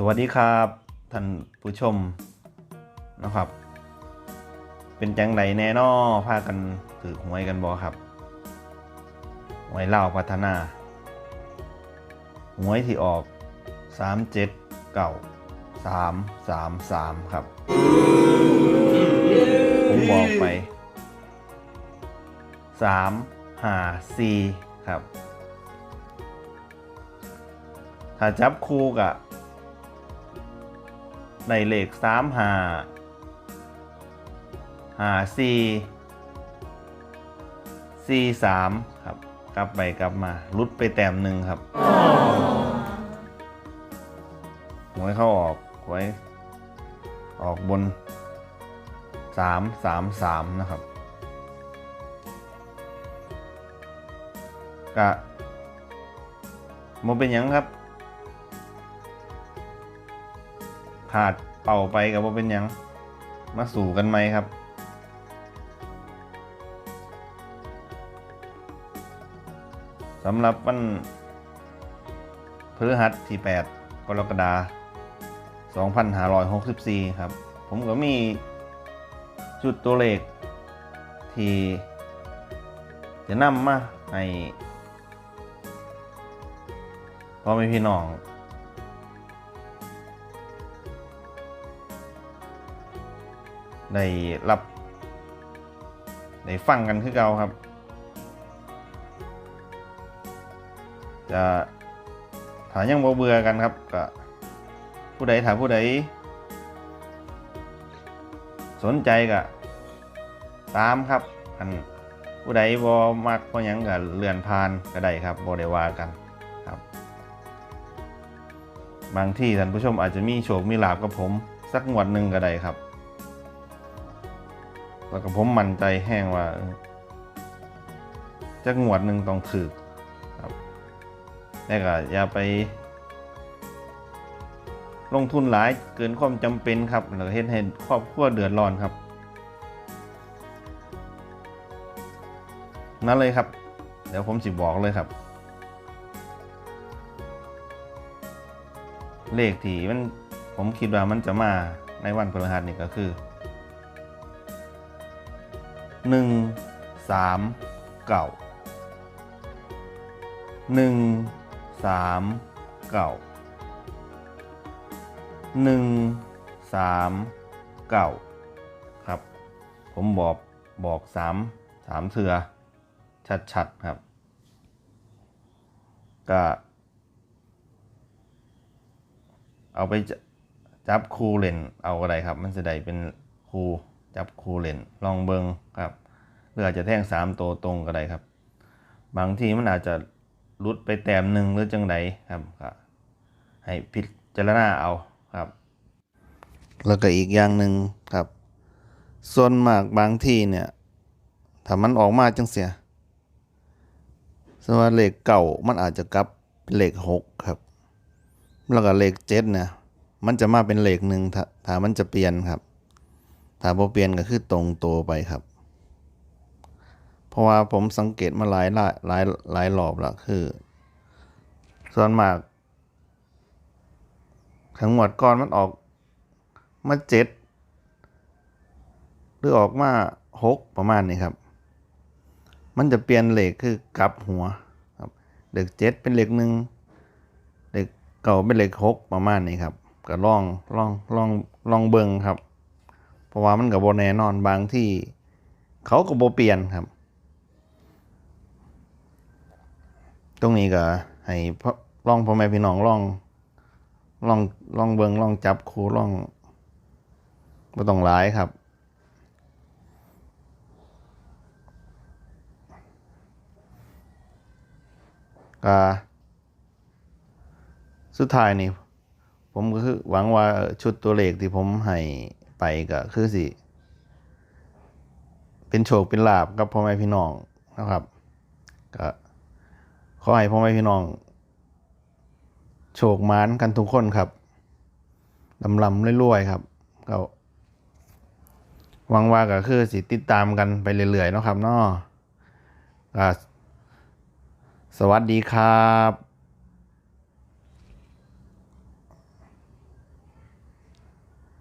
สวัสดีครับท่านผู้ชมนะครับ เป็นจังไรแน่นอพากันถือหวยกันบอครับหวยเล่าพัฒนาหวยที่ออกสามเจ็ดเก่าสามสามสามครับ ผมบอกไปสามห้าสี่ครับ ถ้าจับคู่กับ ในเลขสามหาหาสี่สี่สามครับ กลับไปกลับมาลุดไปแต้มหนึ่งครับหวยเข้าออกไว้ออกบนสามสามสามนะครับกะโมเป็นหยังครับ ขาดเป่าไปกับว่าเป็นยัง มาสู่กันไหมครับ สำหรับวันพฤหัสที่ 8 กรกฎาคม2564 ครับ ผมก็มีจุดตัวเลข ที่จะนำมาให้พ่อแม่พี่น้อง ได้รับได้ฟังกันคือเก่าครับ จะถายังบ่เบื่อกันครับก็ผู้ใดถามผู้ใด สนใจก็ตามครับอันผู้ใดบ่มักบ่หยังก็เลื่อนผ่านก็ได้ครับบ่ได้ว่ากันครับบางที่ท่านผู้ชมอาจจะมีโชคมีลาบกับผม สักงวดหนึ่งก็ได้ครับ แล้วก็ผมมั่นใจแห้งว่าจักงวดหนึ่งต้องถือครับแต่ก็อย่าไป ลงทุนหลายเกินความจำเป็นครับแล้วเฮ็ดให้ครอบครัวเดือดร้อนครับ นั่นเลยครับ เดี๋ยวผมสิบอกเลยครับ เลขที่มันผมคิดว่ามันจะมาในวันพฤหัสนี่ก็คือ หนึ่งสามเก่าหนึ่งสามเก่าหนึ่งสามเก่าครับ ผมบอกบอกสามสามเถือชัดๆครับ ก็ เอาไปจจับคูเล่นเอาอะไรครับ มันจะได้เป็นคู จับคูเล่น ลองเบิงครับหรืออาจจะแท่งสามตัวตรงก็ได้ครับ บางทีมันอาจจะลุดไปแต้มหนึ่งหรือจังไดครับก็ให้พิจารณาเอาครับ แล้วก็อีกอย่างหนึ่งครับ ส่วนมากบางที่เนี่ยถ้ามันออกมาจังเสียสมมติว่าเลขเก่ามันอาจจะกลับเป็นเลขหกครับ แล้วก็เลขเจ็ดเนี่ยมันจะมาเป็นเลขหนึ่งถ้าถ้ามันจะเปลี่ยนครับ ถ้าพอเปลี่ยนก็คือตรงตัวไปครับ เพราะว่าผมสังเกตมาหลายหลายหลายหลายรอบแล้วคือ ส่วนมากทั้งหมดก่อนมันออกมาเจ็ดหรือออกมาหกประมาณนี้ครับ มันจะเปลี่ยนเลขคือกลับหัวครับเลขเจ็ดเป็นเลขหนึ่งเลขเก่าเป็นเลขหกประมาณนี้ครับ ก็ลองลองลองลองเบิ่งครับ ราะว่ามันกับโบแน่นอนบางที่เขาก็โบเปลี่ยนครับ ตรงนี้ก็ให้พ่อลองพ่อแม่พี่น้องลองลองลองเบิงลองจับครูลองบ่ต้องหลายครับ ก็สุดท้ายนี่ ผมก็คือหวังว่าชุดตัวเลขที่ผมให้ ไปก็คือสิ เป็นโชคเป็นลาบกับพ่อแม่พี่น้องนะครับก็ขอให้พ่อแม่พี่น้อง โชคมานกันทุกคนครับลำลำรวยๆครับก็หวังว่าก็คือสิติดตามกันไปเรื่อยๆนะครับเนาะก็สวัสดีครับ